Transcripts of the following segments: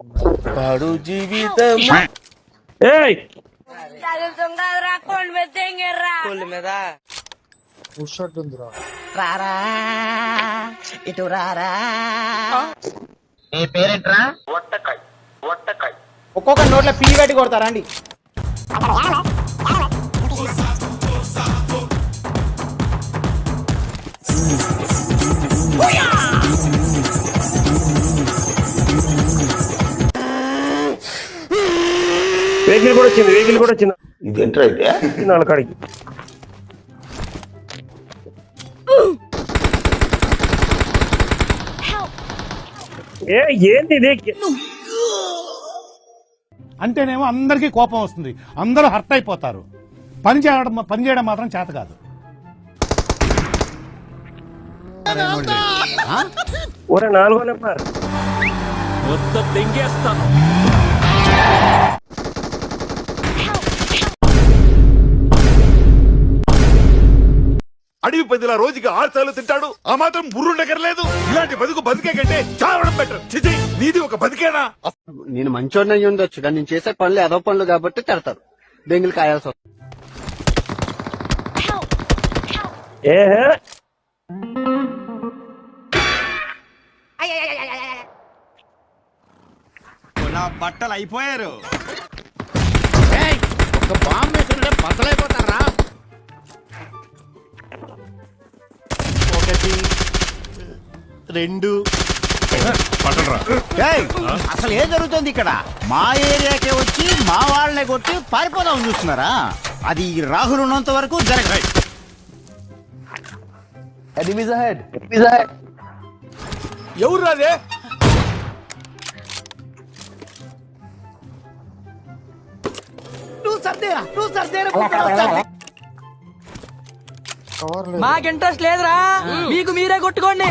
పాడు జీవితం. ఏయ్! చదువుతుండదురా కొండ మీద తెంగిర్రా కోళ్ళ మీద? రారా ఇటు రారా. ఒక్కొక్క నోట్ల పీ పెట్టి కొడతారా అండి వెహికల్ కూడా వచ్చింది వెహికల్ కూడా వచ్చింది. ఇదేంట్రా అయితే? నాలుగు కాడికి. ఏ ఏంది ఇది? అంటేనేమో అందరికీ కోపం వస్తుంది. అందరూ హర్ట్ అయిపోతారు. పని చేయడం పని చేయడం మాత్రం చేత కాదు. ఒరే నాలుగో నెంబర్ అడవి పందిలా రోజుకి ఆరు సార్లు తింటాడు. ఆ మాత్రం బుర్రుండగరలేదు ఇలాంటి బతుకు బతికే కంటే చావడం బెటర్ చిచి నీది ఒక బతికేనా? నేను మంచోడిని అయ్యి ఉండొచ్చు కానీ నేను చేసే పనులు ఏదో పనులు కాబట్టి తిడతారు. బెంగులు కాయాల్సి వస్తుంది. బట్టలు అయిపోయారు. ఒక బాంబు వేస్తుంటే బద్దలైపోతారా రెండు. ఏయ్, అసలు ఏం జరుగుతుంది ఇక్కడ? మా ఏరియాకే వచ్చి మా వాళ్ళని కొట్టి పారిపోదాం చూస్తున్నారా? అది ఈ రాహుల్ ఉన్నంత వరకు జరగదు ఎవరు రాదే మాకు ఇంట్రెస్ట్ లేదురా. మీకు మీరే కొట్టుకోండి.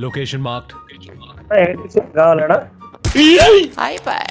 లొకేషన్ మార్క్డ్ కావాలడా అయిపోయి